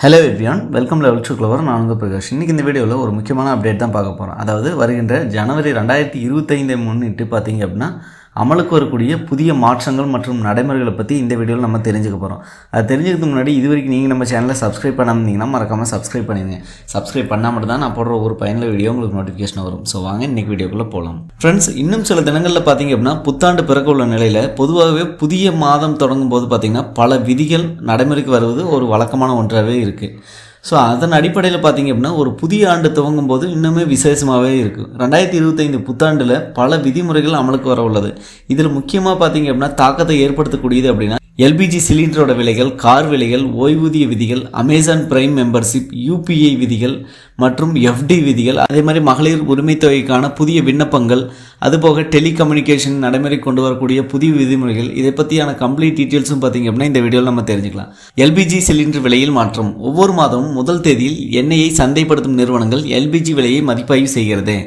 Hello everyone welcome level to clever நான் வந்து பிரகாஷ். இன்றைக்கி இந்த வீடியோவில் ஒரு முக்கியமான அப்டேட் தான் பார்க்க போகிறோம் அதாவது வருகின்ற ஜனவரி ரெண்டாயிரத்தி இருபத்தைந்தை முன்னிட்டு பார்த்தீங்க அப்படின்னா அமலுக்கு வரக்கூடிய புதிய மாற்றங்கள் மற்றும் நடைமுறைகளை பற்றி இந்த வீடியோவில் நம்ம தெரிஞ்சுக்க போகிறோம் அது தெரிஞ்சுக்கிறதுக்கு முன்னாடி இது வரைக்கும் நீங்கள் நம்ம சேனலை சப்ஸ்கிரைப் பண்ணாமந்தீங்கன்னா மறக்காமல் சப்ஸ்கிரைப் பண்ணிடுங்க. சப்ஸ்கிரைப் பண்ணால் மட்டும் தான் நான் போடுற ஒரு பயனுள்ள வீடியோ உங்களுக்கு நோட்டிஃபிகேஷன் வரும். ஸோ வாங்க இன்றைக்கி வீடியோக்குள்ளே போகலாம் ஃப்ரெண்ட்ஸ் இன்னும் சில தினங்களில் பார்த்தீங்க அப்படின்னா புத்தாண்டு பிறக்க உள்ள நிலையில் பொதுவாகவே புதிய மாதம் தொடங்கும் போது பார்த்திங்கன்னா பல விதிகள் நடைமுறைக்கு வருவது ஒரு வழக்கமான ஒன்றாகவே இருக்குது ஸோ அதன் அடிப்படையில் பார்த்தீங்க அப்படின்னா ஒரு புதிய ஆண்டு துவங்கும் போது இன்னுமே விசேஷமாகவே இருக்குது ரெண்டாயிரத்தி இருபத்தைந்து புத்தாண்டில் பல விதிமுறைகள் அமலுக்கு வர உள்ளது. இதில் முக்கியமாக பார்த்தீங்க அப்படின்னா தாக்கத்தை ஏற்படுத்தக்கூடியது அப்படின்னா எல்பிஜி சிலிண்டரோட விலைகள் கார் விலைகள் ஓய்வூதிய விதிகள் அமேசான் பிரைம் மெம்பர்ஷிப் யூபிஐ விதிகள் மற்றும் எஃப்டி விதிகள் அதே மாதிரி மகளிர் உரிமை தொகைக்கான புதிய விண்ணப்பங்கள் அதுபோக டெலிகம்யூனிகேஷன் நடைமுறை கொண்டு வரக்கூடிய புதிய விதிமுறைகள் இதை பற்றியான கம்ப்ளீட் டீட்டெயில்ஸும் பார்த்தீங்க அப்படின்னா இந்த வீடியோவில் நம்ம தெரிஞ்சுக்கலாம். எல்பிஜி சிலிண்டர் விலையில் மாற்றம். ஒவ்வொரு மாதமும் முதல் தேதியில் எண்ணெயை சந்தைப்படுத்தும் நிறுவனங்கள் எல்பிஜி விலையை மதிப்பாய்வு செய்கிறது.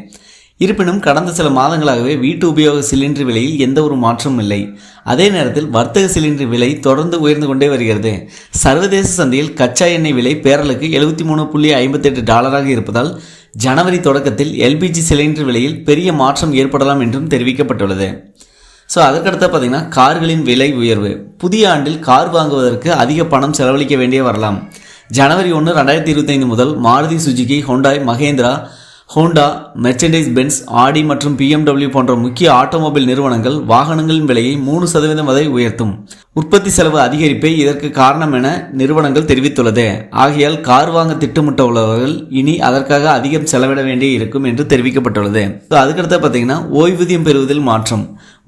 இருப்பினும் கடந்த சில மாதங்களாகவே வீட்டு உபயோக சிலிண்டர் விலையில் எந்த ஒரு மாற்றமும் இல்லை. அதே நேரத்தில் வர்த்தக சிலிண்டர் விலை தொடர்ந்து உயர்ந்து கொண்டே வருகிறது. சர்வதேச சந்தையில் கச்சா எண்ணெய் விலை பேரலுக்கு எழுபத்தி மூணு புள்ளி ஐம்பத்தெட்டு டாலராக இருப்பதால் ஜனவரி தொடக்கத்தில் எல்பிஜி சிலிண்டர் விலையில் பெரிய மாற்றம் ஏற்படலாம் என்றும் தெரிவிக்கப்பட்டுள்ளது. ஸோ அதற்கடுத்து பார்த்தீங்கன்னா கார்களின் விலை உயர்வு. புதிய ஆண்டில் கார் வாங்குவதற்கு அதிக பணம் செலவழிக்க வேண்டிய வரலாம். ஜனவரி ஒன்று ரெண்டாயிரத்தி இருபத்தைந்து முதல் Maruti Suzuki Hyundai Mahindra Honda Mercedes Benz Audi மற்றும் பிஎம்டபிள்யூ போன்ற முக்கிய ஆட்டோமொபைல் நிறுவனங்கள் வாகனங்களின் விலையை மூணு சதவீதம் வரை உயர்த்தும். உற்பத்தி செலவு அதிகரிப்பே இதற்கு காரணம் என நிறுவனங்கள் தெரிவித்துள்ளது. ஆகையால் கார் வாங்க திட்டமிட்ட உள்ளவர்கள் இனி அதற்காக அதிகம் செலவிட வேண்டிய இருக்கும் என்று தெரிவிக்கப்பட்டுள்ளது. ஸோ அதுக்கடுத்து பார்த்தீங்கன்னா ஓய்வூதியம் பெறுவதில் மாற்றம்.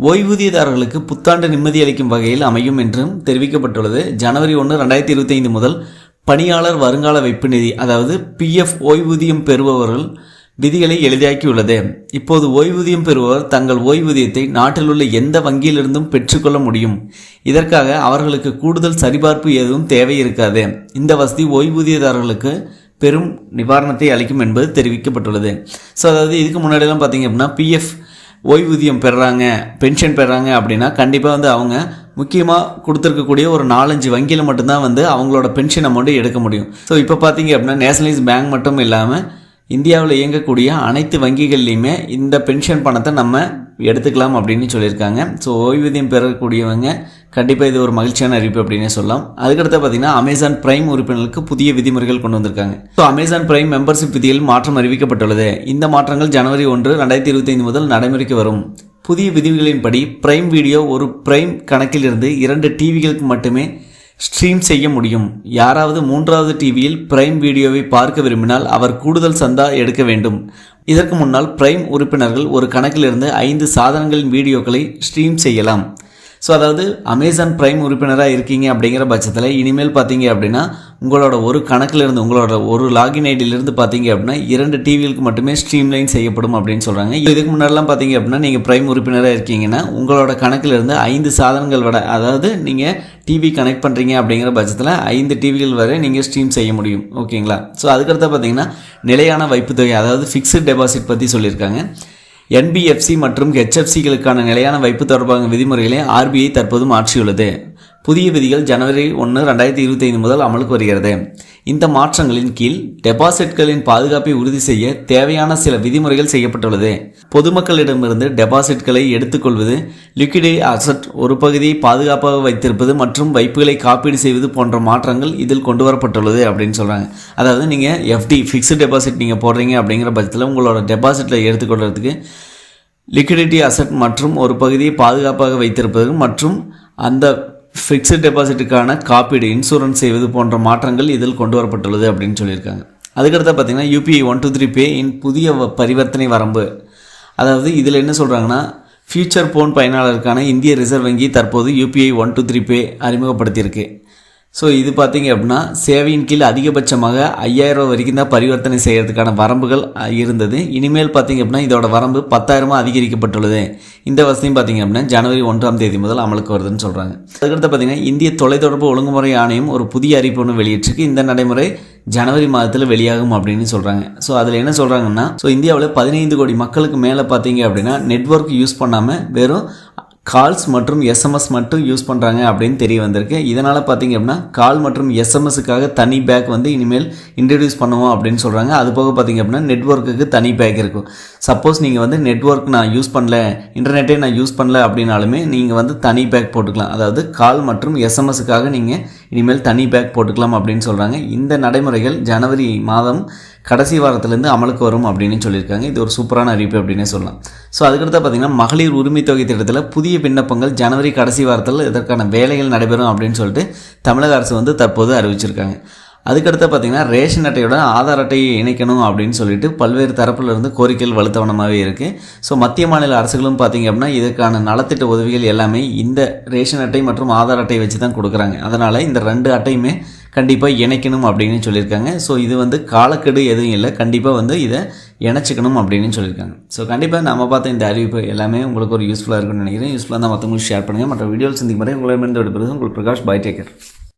ஓய்வூதியதாரர்களுக்கு புத்தாண்டு நிம்மதி அளிக்கும் வகையில் அமையும் என்றும் தெரிவிக்கப்பட்டுள்ளது. ஜனவரி ஒன்று ரெண்டாயிரத்தி இருபத்தி ஐந்து முதல் பணியாளர் வருங்கால வைப்பு நிதி அதாவது பிஎஃப் ஓய்வூதியம் பெறுபவர்கள் விதிகளை எளிதாக்கியுள்ளது. இப்போது ஓய்வூதியம் பெறுபவர் தங்கள் ஓய்வூதியத்தை நாட்டில் உள்ள எந்த வங்கியிலிருந்தும் பெற்றுக்கொள்ள முடியும். இதற்காக அவர்களுக்கு கூடுதல் சரிபார்ப்பு எதுவும் தேவை இருக்காது. இந்த வசதி ஓய்வூதியதாரர்களுக்கு பெரும் நிவாரணத்தை அளிக்கும் என்பது தெரிவிக்கப்பட்டுள்ளது. ஸோ அதாவது இதுக்கு முன்னாடியெல்லாம் பார்த்தீங்க அப்படின்னா பிஎஃப் ஓய்வூதியம் பெறுறாங்க பென்ஷன் பெறுறாங்க அப்படின்னா கண்டிப்பாக வந்து அவங்க முக்கியமாக கொடுத்துருக்கக்கூடிய ஒரு நாலஞ்சு வங்கியில் மட்டும்தான் வந்து அவங்களோட பென்ஷன் அமௌண்ட்டு எடுக்க முடியும். ஸோ இப்போ பார்த்தீங்க அப்படின்னா நேஷனலைஸ் பேங்க் மட்டும் இல்லாமல் இந்தியாவில் இயங்கக்கூடிய அனைத்து வங்கிகள்லையுமே இந்த பென்ஷன் பணத்தை நம்ம எடுத்துக்கலாம் அப்படின்னு சொல்லியிருக்காங்க. ஸோ ஓய்வூதியம் பெறக்கூடியவங்க கண்டிப்பாக இது ஒரு மகிழ்ச்சியான அறிவிப்பு அப்படின்னே சொல்லலாம். அதுக்கடுத்து பார்த்தீங்கன்னா அமேசான் பிரைம் உறுப்பினர்களுக்கு புதிய விதிமுறைகள் கொண்டு வந்திருக்காங்க. ஸோ அமேசான் பிரைம் மெம்பர்ஷிப் விதியில் மாற்றம் அறிவிக்கப்பட்டுள்ளது. இந்த மாற்றங்கள் ஜனவரி ஒன்று ரெண்டாயிரத்தி இருபத்தைந்து முதல் நடைமுறைக்கு வரும். புதிய விதிகளின்படி பிரைம் வீடியோ ஒரு பிரைம் கணக்கிலிருந்து இரண்டு டிவிகளுக்கு மட்டுமே ஸ்ட்ரீம் செய்ய முடியும். யாராவது மூன்றாவது டிவியில் பிரைம் வீடியோவை பார்க்க விரும்பினால் அவர் கூடுதல் சந்தா எடுக்க வேண்டும். இதற்கு முன்னால் பிரைம் உறுப்பினர்கள் ஒரு கணக்கிலிருந்து ஐந்து சாதனங்களின் வீடியோக்களை ஸ்ட்ரீம் செய்யலாம். ஸோ அதாவது அமேசான் ப்ரைம் உறுப்பினராக இருக்கீங்க அப்படிங்கிற பட்சத்தில் இனிமேல் பார்த்தீங்க அப்படின்னா உங்களோட ஒரு கணக்கில் இருந்து உங்களோட ஒரு லாகின் ஐடியிலிருந்து பார்த்தீங்க அப்படின்னா இரண்டு டிவிகளுக்கு மட்டுமே ஸ்ட்ரீம்லைன் செய்யப்படும் அப்படின்னு சொல்கிறாங்க இதுக்கு முன்னாடிலாம் பார்த்தீங்க அப்படின்னா நீங்கள் ப்ரைம் உறுப்பினராக இருக்கீங்கன்னா உங்களோட கணக்கில் இருந்து ஐந்து சாதனங்கள் விட அதாவது நீங்கள் டிவி கனெக்ட் பண்ணுறீங்க அப்படிங்கிற பட்சத்தில் ஐந்து டிவிகள் வரை நீங்கள் ஸ்ட்ரீம் செய்ய முடியும். ஓகேங்களா ஸோ அதுக்கடுத்து பார்த்தீங்கன்னா நிலையான வைப்பு தொகை அதாவது ஃபிக்ஸ்டு டெபாசிட் பற்றி சொல்லியிருக்காங்க. என்பிஎஃப்சி மற்றும் ஹெச்எஃப்சிகளுக்கான நிலையான வைப்பு தொடர்பான விதிமுறைகளை ஆர்பிஐ தற்போது மாற்றியுள்ளது. புதிய விதிகள் ஜனவரி ஒன்று ரெண்டாயிரத்தி இருபத்தி ஐந்து முதல் அமலுக்கு வருகிறது. இந்த மாற்றங்களின் கீழ் டெபாசிட்களின் பாதுகாப்பை உறுதி செய்ய தேவையான சில விதிமுறைகள் செய்யப்பட்டுள்ளது. பொதுமக்களிடமிருந்து டெபாசிட்களை எடுத்துக்கொள்வது லிக்விடி அசட் ஒரு பகுதியை பாதுகாப்பாக வைத்திருப்பது மற்றும் வைப்புகளை காப்பீடு செய்வது போன்ற மாற்றங்கள் இதில் கொண்டு வரப்பட்டுள்ளது அப்படின்னு சொல்கிறாங்க அதாவது நீங்கள் எஃப்டி ஃபிக்ஸ்டு டெபாசிட் நீங்கள் போடுறீங்க அப்படிங்கிற பட்சத்தில் உங்களோட டெபாசிட்டில் எடுத்துக்கொள்கிறதுக்கு லிக்விடிட்டி அசட் மற்றும் ஒரு பகுதியை பாதுகாப்பாக வைத்திருப்பது மற்றும் அந்த ஃபிக்ஸட் டெபாசிட்டுக்கான காப்பீடு இன்சூரன்ஸ் செய்வது போன்ற மாற்றங்கள் இதில் கொண்டு வரப்பட்டுள்ளது அப்படின்னு சொல்லியிருக்காங்க. அதுக்கடுத்து பார்த்தீங்கன்னா UPI one two three pay இன் புதிய வ- பரிவர்த்தனை வரம்பு. அதாவது இதில் என்ன சொல்கிறாங்கன்னா ஃபியூச்சர் போன் பயனாளருக்கான இந்திய ரிசர்வ் வங்கி தற்போது UPI one two three pay அறிமுகப்படுத்தியிருக்கு. So இது பார்த்தீங்க அப்படின்னா சேவையின் கீழ் அதிகபட்சமாக ஐயாயிரம் ரூபாய் வரைக்கும் தான் பரிவர்த்தனை செய்கிறதுக்கான வரம்புகள் இருந்தது. இனிமேல் பார்த்தீங்க அப்படின்னா இதோட வரம்பு பத்தாயிரமாக அதிகரிக்கப்பட்டுள்ளது. இந்த வசதியும் பார்த்தீங்க அப்படின்னா ஜனவரி ஒன்றாம் தேதி முதல் அமலுக்கு வருதுன்னு சொல்கிறாங்க அதுக்கடுத்து பார்த்தீங்கன்னா இந்திய தொலைத்தொடர்பு ஒழுங்குமுறை ஆணையம் ஒரு புதிய அறிவிப்பு ஒன்று வெளியிட்டிருக்கு. இந்த நடைமுறை ஜனவரி மாதத்தில் வெளியாகும் அப்படின்னு சொல்கிறாங்க ஸோ அதில் என்ன சொல்கிறாங்கன்னா ஸோ இந்தியாவில் பதினைந்து கோடி மக்களுக்கு மேலே பார்த்தீங்க அப்படின்னா நெட்வொர்க் யூஸ் பண்ணாமல் வெறும் கால்ஸ் மற்றும் எஸ்எம்எஸ் மட்டும் யூஸ் பண்ணுறாங்க அப்படின்னு தெரிய வந்திருக்கு. இதனால் பார்த்தீங்க அப்படின்னா கால் மற்றும் எஸ்எம்எஸ்க்காக தனி பேக் வந்து இனிமேல் இன்ட்ரடியூஸ் பண்ணுவோம் அப்படின்னு சொல்கிறாங்க அது போக பார்த்தீங்க அப்படின்னா நெட்ஒர்க்குக்கு தனி பேக் இருக்கும். சப்போஸ் நீங்கள் வந்து நெட்ஒர்க் நான் யூஸ் பண்ணல இன்டர்நெட்டே நான் யூஸ் பண்ணல அப்படின்னாலுமே நீங்கள் வந்து தனி பேக் போட்டுக்கலாம். அதாவது கால் மற்றும் எஸ்எம்எஸுக்காக நீங்கள் இனிமேல் தனி பேக் போட்டுக்கலாம் அப்படின்னு சொல்கிறாங்க இந்த நடைமுறைகள் ஜனவரி மாதம் கடைசி வாரத்துலேருந்து அமலுக்கு வரும் அப்படின்னு சொல்லியிருக்காங்க. இது ஒரு சூப்பரான அறிவிப்பு அப்படின்னே சொல்லலாம். ஸோ அதுக்கடுத்து பார்த்தீங்கன்னா மகளிர் உரிமை தொகை திட்டத்தில் புதிய விண்ணப்பங்கள் ஜனவரி கடைசி வாரத்தில் இதற்கான வேலைகள் நடைபெறும் அப்படின்னு சொல்லிட்டு தமிழக அரசு வந்து தற்போது அறிவிச்சிருக்காங்க. அதுக்கடுத்து பார்த்தீங்கன்னா ரேஷன் அட்டையோட ஆதார் அட்டையை இணைக்கணும் அப்படின்னு சொல்லிட்டு பல்வேறு தரப்பில் இருந்து கோரிக்கைகள் வலுத்தவனமாகவே இருக்குது ஸோ மத்திய மாநில அரசுகளும் பார்த்தீங்க அப்படின்னா இதற்கான நலத்திட்ட உதவிகள் எல்லாமே இந்த ரேஷன் அட்டை மற்றும் ஆதார் அட்டை வச்சு தான் கொடுக்குறாங்க. அதனால் இந்த ரெண்டு அட்டையுமே கண்டிப்பாக இணைக்கணும் அப்படின்னு சொல்லியிருக்காங்க. ஸோ இது வந்து காலக்கெடு எதுவும் இல்லை. கண்டிப்பாக வந்து இதை இணைச்சிக்கணும் அப்படின்னு சொல்லியிருக்காங்க. ஸோ கண்டிப்பாக நம்ம பார்த்த இந்த அறிவிப்பு எல்லாமே உங்களுக்கு ஒரு யூஸ்ஃபுல்லாக இருக்கும்னு நினைக்கிறேன். யூஸ்ஃபுல்லாக தான் மற்றவங்களுக்கு ஷேர் பண்ணுங்கள் மற்ற வீடியோவில் சந்திக்கும் உங்களை உங்களிடமிருந்து விடுபடுறது உங்களுக்கு பிரகாஷ் பை டேக்கர்